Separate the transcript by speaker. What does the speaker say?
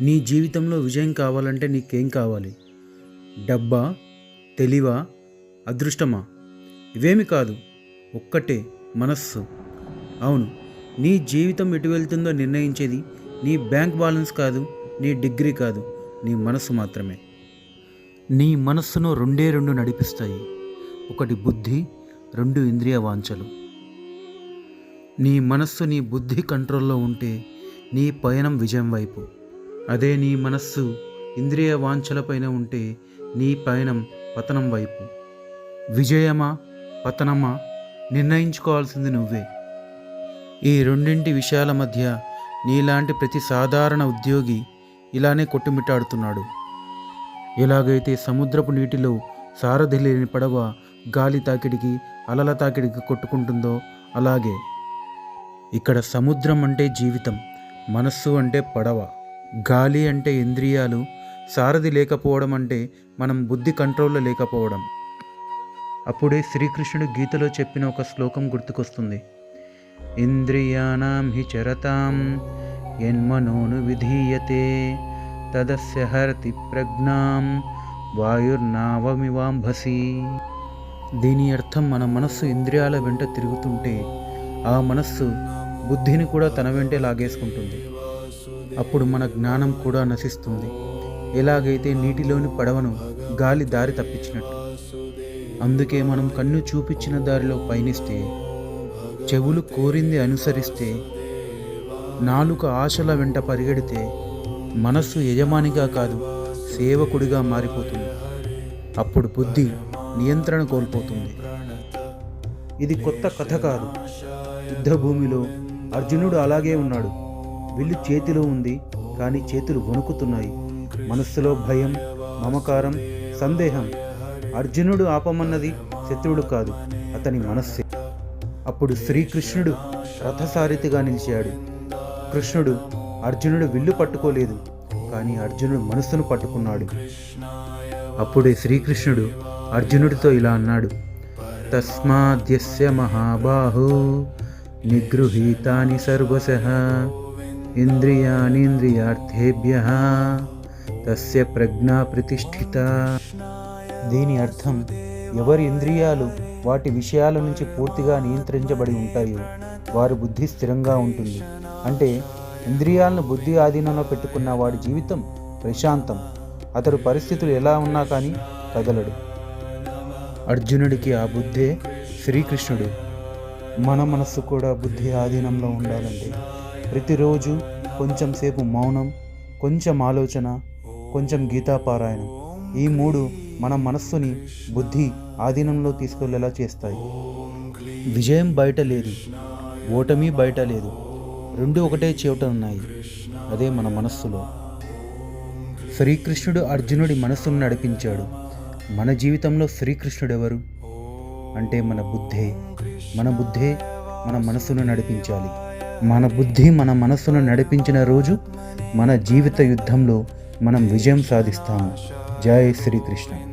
Speaker 1: నీ జీవితంలో విజయం కావాలంటే నీకేం కావాలి? డబ్బా తెలివా అదృష్టమా? ఇవేమి కాదు ఒక్కటే మనస్సు. అవును నీ జీవితం ఎటు వెళ్తుందో నిర్ణయించేది నీ బ్యాంక్ బ్యాలెన్స్ కాదు నీ డిగ్రీ కాదు నీ మనస్సు మాత్రమే. నీ మనస్సును రెండే రెండు నడిపిస్తాయి. ఒకటి బుద్ధి రెండు ఇంద్రియ వాంఛలు. నీ మనస్సు నీ బుద్ధి కంట్రోల్లో ఉంటే నీ పయనం విజయం వైపు. అదే నీ మనస్సు ఇంద్రియ వాంఛలపైన ఉంటే నీ పయనం పతనం వైపు. విజయమా పతనమా నిర్ణయించుకోవాల్సింది నువ్వే. ఈ రెండింటి విషయాల మధ్య నీలాంటి ప్రతి సాధారణ ఉద్యోగి ఇలానే కొట్టుమిట్టాడుతున్నాడు. ఎలాగైతే సముద్రపు నీటిలో సారథి లేని పడవ గాలి తాకిడికి అలల తాకిడికి కొట్టుకుంటుందో అలాగే. ఇక్కడ సముద్రం అంటే జీవితం మనస్సు అంటే పడవ. గాలి అంటే ఇంద్రియాలు సారథి లేకపోవడం అంటే మనం బుద్ధి కంట్రోల్లో లేకపోవడం. అప్పుడే శ్రీకృష్ణుడు గీతలో చెప్పిన ఒక శ్లోకం గుర్తుకొస్తుంది. ఇంద్రియాణం హి చరతాం యన్మనోను విధీయతే తదస్య హరతి ప్రజ్ఞాం వాయుర్నావమివాంభసి. దీని అర్థం మన మనస్సు ఇంద్రియాల వెంట తిరుగుతుంటే ఆ మనస్సు బుద్ధిని కూడా తన వెంటే లాగేసుకుంటుంది. అప్పుడు మన జ్ఞానం కూడా నశిస్తుంది. ఎలాగైతే నీటిలోని పడవను గాలి దారి తప్పించినట్టు. అందుకే మనం కన్ను చూపించిన దారిలో పయనిస్తే చెవులు కోరింది అనుసరిస్తే నాలుక ఆశల వెంట పరిగెడితే మనస్సు యజమానిగా కాదు సేవకుడిగా మారిపోతుంది. అప్పుడు బుద్ధి నియంత్రణ కోల్పోతుంది. ఇది కొత్త కథ కాదు. యుద్ధభూమిలో అర్జునుడు అలాగే ఉన్నాడు. విల్లు చేతిలో ఉంది కానీ చేతులు వణుకుతున్నాయి. మనస్సులో భయం మమకారం సందేహం. అర్జునుడు ఆపమన్నది శత్రువుడు కాదు అతని మనస్సే. అప్పుడు శ్రీకృష్ణుడు రథసారిథిగా నిలిచాడు. కృష్ణుడు అర్జునుడు విల్లు పట్టుకోలేదు కానీ అర్జునుడు మనస్సును పట్టుకున్నాడు. అప్పుడే శ్రీకృష్ణుడు అర్జునుడితో ఇలా అన్నాడు తస్మాద్యస్య మహాబాహు నిగృహీతాని సర్వశ. ఇంద్రియాణీంద్రియార్థేభ్య తస్య ప్రజ్ఞా ప్రతిష్ఠిత. దీని అర్థం ఎవరి ఇంద్రియాలు వాటి విషయాల నుంచి పూర్తిగా నియంత్రించబడి ఉంటాయో వారి బుద్ధి స్థిరంగా ఉంటుంది. అంటే ఇంద్రియాలను బుద్ధి ఆధీనంలో పెట్టుకున్న వాడి జీవితం ప్రశాంతం. అతడు పరిస్థితులు ఎలా ఉన్నా కానీ కదలడు. అర్జునుడికి ఆ బుద్ధే శ్రీకృష్ణుడు. మన మనస్సు కూడా బుద్ధి ఆధీనంలో ఉండాలంటే ప్రతిరోజు కొంచెం సేపు మౌనం కొంచెం ఆలోచన కొంచెం గీతాపారాయణం ఈ మూడు మన మనస్సుని బుద్ధి ఆధీనంలో తీసుకెళ్ళేలా చేస్తాయి. విజయం బయట లేదు ఓటమి బయట లేదు. రెండు ఒకటే చోట ఉన్నాయి అదే మన మనస్సులో. శ్రీకృష్ణుడు అర్జునుడి మనస్సును నడిపించాడు. మన జీవితంలో శ్రీకృష్ణుడు ఎవరు అంటే మన బుద్ధే. మన బుద్ధే మన మనస్సును నడిపించాలి. మన బుద్ధి మన మనస్సును నడిపించిన రోజు మన జీవిత యుద్ధంలో మనం విజయం సాధిస్తాము. జై శ్రీకృష్ణ.